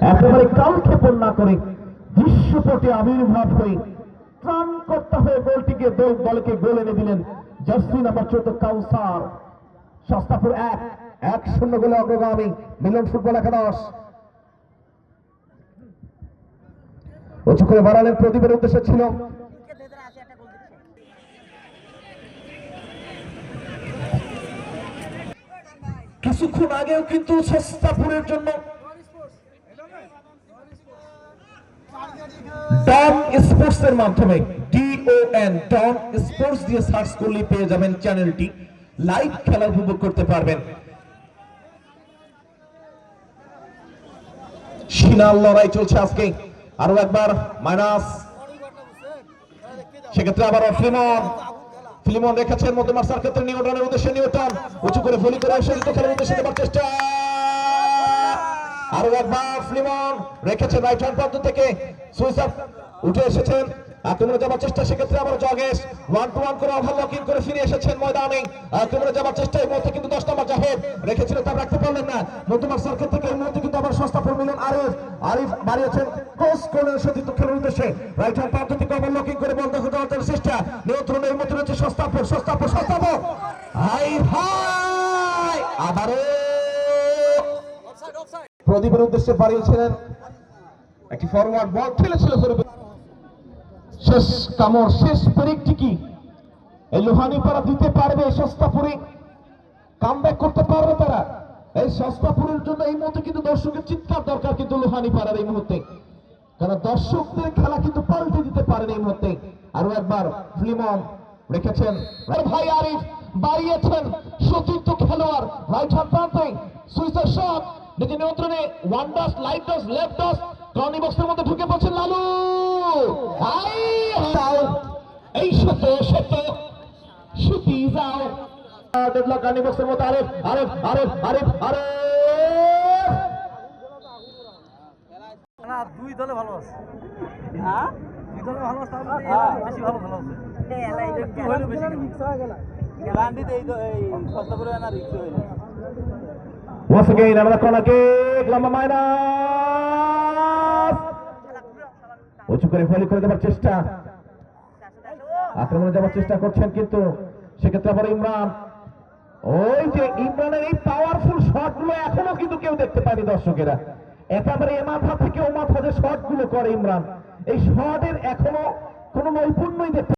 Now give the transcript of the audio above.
একেবারে কালক্ষেপণ না করে দৃশ্যপটে আবির্ভাব হয়ে ত্রাণ করতে হয়ে গোলটিকে দল- দলকে গোল এনে দিলেন জার্সি নাম্বার চোদ্দ কাউসার। সস্তাপুর এক এক শূন্য গোলে অগ্রগামী মিলন ফুটবল একাদশ। উঁচু করে বাড়ালেন প্রদীপের উদ্দেশ্য ছিল কিছুক্ষণ আগেও কিন্তু সস্তাপুরের জন্য ডন স্পোর্টস এর মাধ্যমে ডিওএন ডন স্পোর্টস দিয়ে সার্চ করলে পেয়ে যাবেন চ্যানেলটি লাইভ খেলা উপভোগ করতে পারবেন। লড়াই চলছে আজকে। আরও একবার মাইনাস। সেক্ষেত্রে আবার ফিলিমন ফিলিমন রেখেছেন মধ্যমার ক্ষেত্রে নিউটনের উদ্দেশ্যে নিউটন উঁচু করে ভলি করে এসে খেলার উদ্দেশ্যে দেবার চেষ্টা আরও একবার ফিলিমন রেখেছেন রাইট হ্যান্ড প্রান্ত থেকে। সুইচ উঠে এসেছেন। আক্রমণে যাবার চেষ্টা, সেক্ষেত্রে আবার জগেশ ওয়ান টু ওয়ান করে ওভারলকিং করে ফিরে এসেছেন ময়দানে। আক্রমণে যাবার চেষ্টা, এই মুহূর্তে কিন্তু দশ নম্বর জাহেদ রেখেছিলেন তা রাখতে পারলেন না। মধ্যমার সার্কেল থেকে এই মুহূর্তে কিন্তু আবার সস্তা ফোর মিলন আরিফ। আরিফ বাড়িয়েছেন ক্রস কর্নার সতীর্থ খেলার উদ্দেশ্যে। রাইট হ্যান্ড প্রান্ত থেকে ওভারলকিং করে বন্ধ করে দেওয়ার চেষ্টা। নিয়ন্ত্রণের রয়েছে সস্তাপুর সস্তাপুর সস্তাপুর হাই হাই আবারও প্রদীপের উদ্দেশ্যে বাড়িয়েছিলেন একটি ফরওয়ার্ড বল খেলেছিল। শেষ কামড়, শেষ পেরেকটি কি? এই লোহানি পাড়া দিতে পারবে সস্তাপুরে? কামব্যাক করতে পারবে তারা? এই সস্তাপুরের জন্য এই মুহূর্তে কিন্তু দর্শকের চিৎকার দরকার কিন্তু লোহানি পাড়ার এই মুহূর্তে। কারণ দর্শকদের খেলা কিন্তু পাল্টে দিতে পারেন এই মুহূর্তে। আরও একবার ফিলিমন রেখেছেন ভাই আরিফ বাড়িয়েছেন সতীর্থ খেলোয়াড় রাইট হ্যান্ড প্রান্তে। সুইসের শট, নিজের নিয়ন্ত্রণে ওয়ান ডাস লাইট ডাস লেফট ডাস কর্নি বক্সের মধ্যে ঢুকে পড়ছেন লালু। এই সত্য সত্য শুতি যাও। ডেডলক কর্নি বক্সের মধ্যে আরেফ আরেফ আরেফ আরেফ আরেফ। না, দুই দলে ভালো আছে। হ্যাঁ? ভালো হ্যাঁ। ভালো ভালো Once again, another corner kick. লম্বা মাইনাস। উঁচু করে ফলি করে দেওয়ার চেষ্টা। আক্রমণে যাওয়ার চেষ্টা করছেন কিন্তু সেক্ষেত্রে আবার ইমরান। ওই যে ইমরানের এই পাওয়ারফুল শটগুলো এখনও কিন্তু কেউ দেখতে পায়নি দর্শকেরা। একেবারে এ মাথা থেকে ও মাথা যে শটগুলো করে ইমরান। এই সমাজের এখনও কোনো নৈপুণ্যই দেখতে